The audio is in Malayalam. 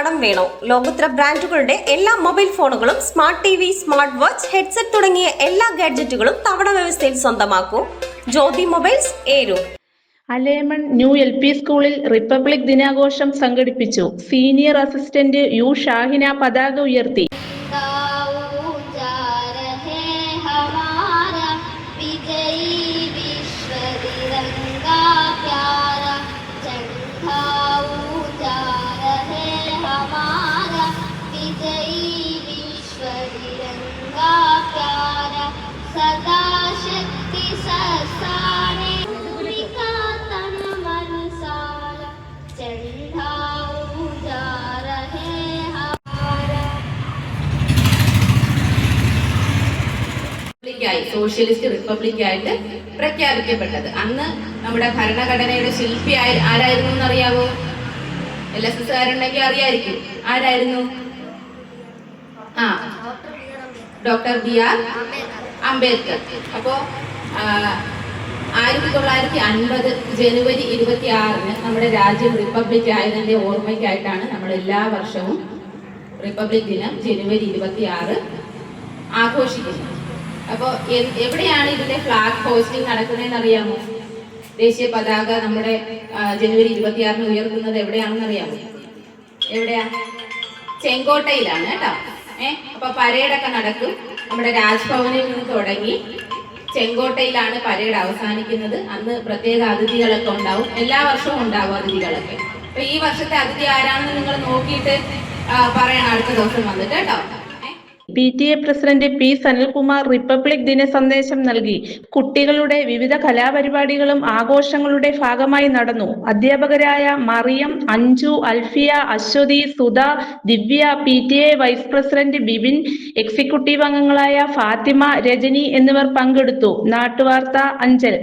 കടം വേണോ? ലോകോത്തര ബ്രാൻഡുകളുടെ എല്ലാ മൊബൈൽ ഫോണുകളും smart T V smart watch headset തുടങ്ങിയ എല്ലാ ഗാഡ്ജറ്റുകളും തവണ വ്യവസ്ഥയിൽ സ്വന്തമാക്കൂ. ജ്യോതി മൊബൈൽസ് ഏരു. അലേമൺ ന്യൂ എൽ പി സ്കൂളിൽ റിപ്പബ്ലിക് ദിനാഘോഷം സംഘടിപ്പിച്ചു. സീനിയർ അസിസ്റ്റന്റ് യു ഷാഹിന പതാക ഉയർത്തി. റിപ്പബ്ലിക്കായി സോഷ്യലിസ്റ്റ് റിപ്പബ്ലിക്കായിട്ട് പ്രഖ്യാപിക്കപ്പെട്ടത്. അന്ന് നമ്മുടെ ഭരണഘടനയുടെ ശില്പി ആരായിരുന്നു എന്നറിയാവോ? എൽ എസ് എസ് കാരുണ്ടെങ്കിൽ അറിയായിരിക്കും. ആരായിരുന്നു? ആ ഡോക്ടർ ബി ആർ അംബേദ്കർ. അപ്പോ ആയിരത്തി തൊള്ളായിരത്തി അൻപത് ജനുവരി ഇരുപത്തി ആറിന് നമ്മുടെ രാജ്യം റിപ്പബ്ലിക് ആയതിന്റെ ഓർമ്മയ്ക്കായിട്ടാണ് നമ്മൾ എല്ലാ വർഷവും റിപ്പബ്ലിക് ദിനം ജനുവരി ഇരുപത്തി ആറ് ആഘോഷിക്കുന്നത്. അപ്പോൾ എവിടെയാണ് ഇതിന്റെ ഫ്ലാഗ് ഹോസ്റ്റിംഗ് നടക്കുന്നതെന്ന് അറിയാമോ ദേശീയ പതാക നമ്മുടെ ജനുവരി ഇരുപത്തിയാറിന് ഉയർത്തുന്നത് എവിടെയാണെന്ന് അറിയാമോ എവിടെയാ? ചെങ്കോട്ടയിലാണ് കേട്ടോ. ഏ അപ്പൊ പരേഡൊക്കെ നടക്കും. നമ്മുടെ രാജ്ഭവനിൽ നിന്ന് തുടങ്ങി ചെങ്കോട്ടയിലാണ് പരേഡ് അവസാനിക്കുന്നത്. അന്ന് പ്രത്യേക അതിഥികളൊക്കെ ഉണ്ടാവും. എല്ലാ വർഷവും ഉണ്ടാവും അതിഥികളൊക്കെ. അപ്പൊ ഈ വർഷത്തെ അതിഥി ആരാണെന്ന് നിങ്ങൾ നോക്കിയിട്ട് പറയണം. അടുത്ത ദിവസം വന്നിട്ട് കേട്ടോ. P T A president P Sanalkumar republic ദിന സന്ദേശം നൽകി. കുട്ടികളുടെ വിവിധ കലാപരിപാടികളും ആഘോഷങ്ങളുടെ ഭാഗമായി നടന്നു. അധ്യാപകരായ Mariyam Anju Alfiya Aswathy Sudha Divya P T A vice president Bibin executive അംഗങ്ങളായ ഫാത്തിമ രജനി എന്നിവർ പങ്കെടുത്തു. നാട്ടുവാർത്ത അഞ്ചൽ.